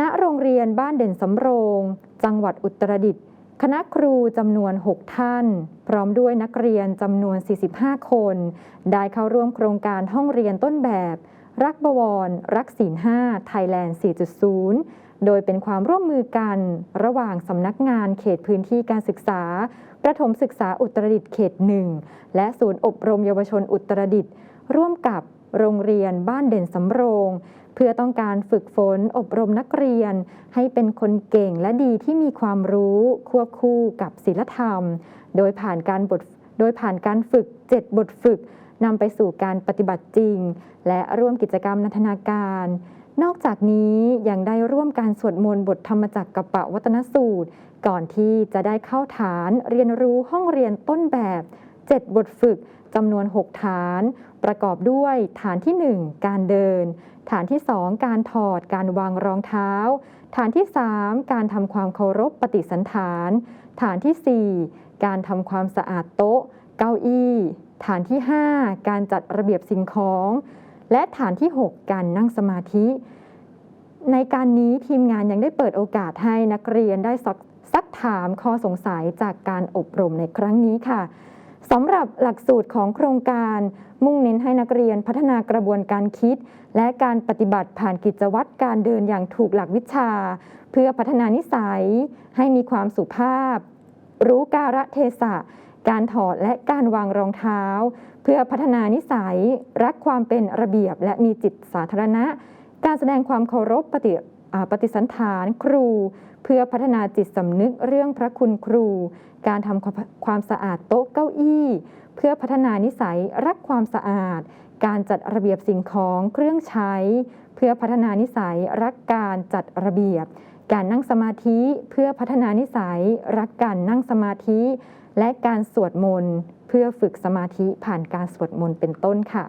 ณโรงเรียนบ้านเด่นสำโรง จังหวัดอุตรดิตถ์คณะครูจำนวน 6 ท่าน พร้อมด้วยนักเรียนจำนวน 45 คน ได้เข้าร่วมโครงการห้องเรียนต้นแบบ รักบวร รักศีล5ไทยแลนด์ 4.0 โดยเป็นความร่วมมือกันระหว่างสำนักงานเขตพื้นที่การศึกษา ประถมศึกษาอุตรดิตถ์เขตหนึ่งและศูนย์อบรมเยาวชนอุตรดิตถ์ร่วมกับโรงเรียนบ้านเด่นสำโรง เพื่อต้องการฝึกฝนอบรมนักเรียน ให้เป็นคนเก่งและดีที่มีความรู้ควบคู่กับศีลธรรม โดยผ่านการบทโดยผ่านการฝึก 7 บทฝึกนำไปสู่การปฏิบัติจริง และร่วมกิจกรรมนันทนาการ นอกจากนี้ยังได้ร่วมการสวดมนต์บทธรรมจักรกับปะวัตนสูตร ก่อนที่จะได้เข้าฐานเรียนรู้ห้องเรียนต้นแบบ 7 บทฝึกจำนวน 6 ฐาน ประกอบด้วยฐานที่ 1 การเดิน ฐานที่ 2 การถอดการวางรองเท้า ฐานที่ 3 การทำความเคารพปฏิสันฐาน ฐานทีสี่ 4 การทำความสะอาดโต๊ะ เก้าอี้ ฐานที่ 5 การจัดระเบียบสิ่งของ และฐานที่ 6 การนั่งสมาธิ ในการนี้ทีมงานยังได้เปิดโอกาสให้นักเรียนได้ซักถามข้อสงสัยจากการอบรมในครั้งนี้ค่ะ สำหรับหลักสูตรของโครงการ มุ่งเน้นให้นักเรียนพัฒนากระบวนการคิด และการปฏิบัติผ่านกิจวัตรการเดินอย่างถูกหลักวิชา เพื่อพัฒนานิสัย ให้มีความสุภาพ รู้กาลเทศะ การถอดและการวางรองเท้า เพื่อพัฒนานิสัย รักความเป็นระเบียบและมีจิตสาธารณะ การแสดงความเคารพปฏิ ปฏิสันฐานครู เพื่อพัฒนาจิตสำนึกเรื่องพระคุณครู การทำความสะอาดโต๊ะเก้าอี้ เพื่อพัฒนานิสัยรักความสะอาด การจัดระเบียบสิ่งของเครื่องใช้ เพื่อพัฒนานิสัยรักการจัดระเบียบ การนั่งสมาธิเพื่อพัฒนานิสัยรักการนั่งสมาธิ และการสวดมนต์เพื่อฝึกสมาธิผ่านการสวดมนต์เป็นต้นค่ะ